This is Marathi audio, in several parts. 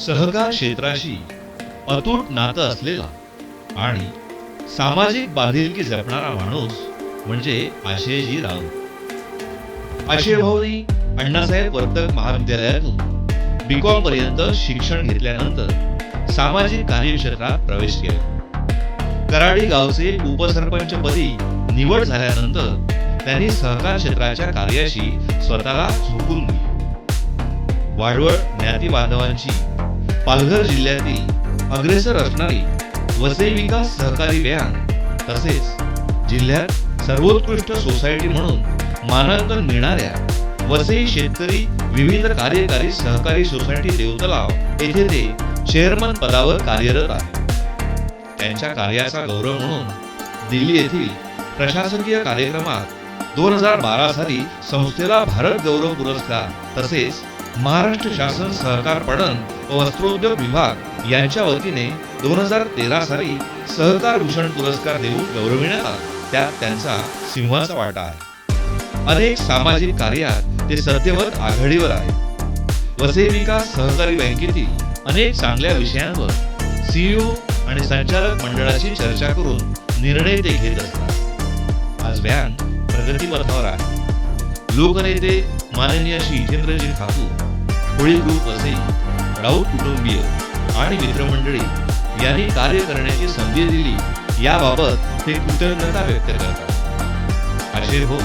सहकार क्षेत्राशी अतूट नातं असलेला आणि सामाजिक बांधिलकी जपणारा माणूस म्हणजे आशयजी राऊत आशय भाऊनी अण्णासाहेब वर्तक महाविद्यालयातून बी कॉम पर्यंत शिक्षण घेतल्यानंतर सामाजिक कार्यक्षेत्रात प्रवेश केला. कराडी गावचे उपसरपंच पदी निवड झाल्यानंतर त्यांनी सहकार क्षेत्राच्या कार्याशी स्वतःला झोकून दिले वाढवळ ज्ञाती बांधवांची पालघर जिल्ह्यातील अग्रेसर असणारी वसई विकास सहकारी बँक तसेच जिल्ह्यात सर्वोत्कृष्ट सोसायटी म्हणून मानांकन मिळणाऱ्या वसई शेतकरी विविध कार्यकारी सहकारी सोसायटी देवतलाव येथे ते चेअरमन पदावर कार्यरत आहे त्यांच्या कार्याचा गौरव म्हणून दिल्ली येथील प्रशासकीय कार्यक्रमात दोन हजार बारा साली संस्थेला भारत गौरव पुरस्कार तसेच महाराष्ट्र शासन सहकार पणन व वस्त्रोद्योग विभाग यांच्या वतीने दोन हजार तेरा साली सहकार भूषण पुरस्कार देऊन गौरविण्यात आला. त्यात त्यांचा सिंहाचा वाटा आहे. अनेक सामाजिक कार्यात ते सत्यवर आघाडीवर आहे वसे विकास सहकारी बँकेतील अनेक चांगल्या विषयांवर सीईओ आणि संचालक मंडळाची चर्चा करून निर्णय ते घेत असतात. आज बँक प्रगतीपथावर आहे. लोकनेते माननीय श्री जितेंद्रजी ठाकूर होळी ग्रुप असे राऊत कुटुंबीय. आणि मित्रमंडळी यांनी कार्य करण्याची संधी दिली याबाबत ते कृतज्ञता व्यक्त करतात. असे हो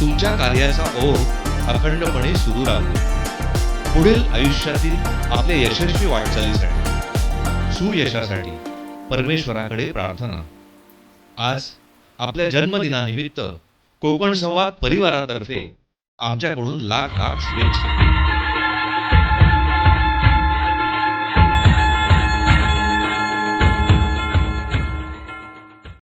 तुमच्या कार्याचा ओघ अखंडपणे सुरू राहतो. पुढील आयुष्यातील आपल्या यशस्वी वाटचालीसाठी सुयशासाठी परमेश्वराकडे प्रार्थना. आज आपल्या जन्मदिनानिमित्त कोकण संवाद परिवारातर्फे आमच्याकडून लाख लाख शुभेच्छा.